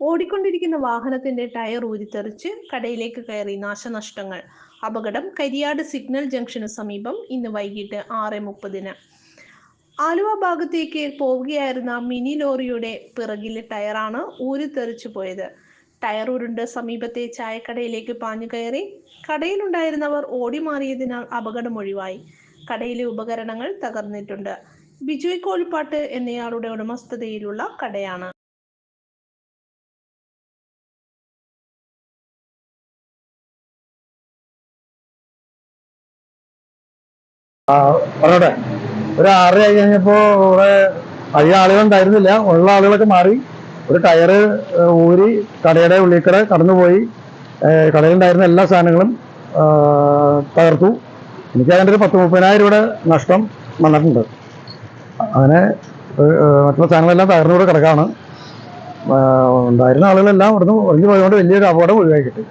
ഓടിക്കൊണ്ടിരിക്കുന്ന വാഹനത്തിന്റെ ടയർ ഊരിത്തെറിച്ച് കടയിലേക്ക് കയറി നാശനഷ്ടങ്ങൾ. അപകടം കരിയാട് സിഗ്നൽ ജംഗ്ഷന് സമീപം ഇന്ന് വൈകിട്ട് ആറ് മുപ്പതിന്. ആലുവ ഭാഗത്തേക്ക് പോവുകയായിരുന്ന മിനി ലോറിയുടെ പിറകിലെ ടയറാണ് ഊരിത്തെറിച്ചു പോയത്. ടയർ ഉരുണ്ട് സമീപത്തെ ചായക്കടയിലേക്ക് പാഞ്ഞു കയറി കടയിലുണ്ടായിരുന്നവർ ഓടിമാറിയതിനാൽ അപകടം ഒഴിവായി. കടയിലെ ഉപകരണങ്ങൾ തകർന്നിട്ടുണ്ട്. ബിജോയ് കോഴിപ്പാട്ട് എന്നയാളുടെ ഉടമസ്ഥതയിലുള്ള കടയാണ്. പറഞ്ഞോട്ടെ ഒരു ആറ് ആയി കഴിഞ്ഞപ്പോ ഇവിടെ അധികം ആളുകൾ ഉണ്ടായിരുന്നില്ല. ഉള്ള ആളുകളൊക്കെ മാറി. ഒരു ടയറ് ഊരി കടയുടെ ഉള്ളിക്കട കടന്നുപോയി. കടയിലുണ്ടായിരുന്ന എല്ലാ സാധനങ്ങളും തകർത്തു. എനിക്ക് അതിന്റെ ഒരു പത്ത് മുപ്പതിനായിരം രൂപയുടെ നഷ്ടം വന്നിട്ടുണ്ട്. അങ്ങനെ മറ്റുള്ള സാധനങ്ങളെല്ലാം തകർന്നുകൂടെ കിടക്കാണ്. ഉണ്ടായിരുന്ന ആളുകളെല്ലാം ഇവിടുന്ന് ഒഴിഞ്ഞു പോയതുകൊണ്ട് വലിയൊരു അപകടം ഒഴിവായി കിട്ടി.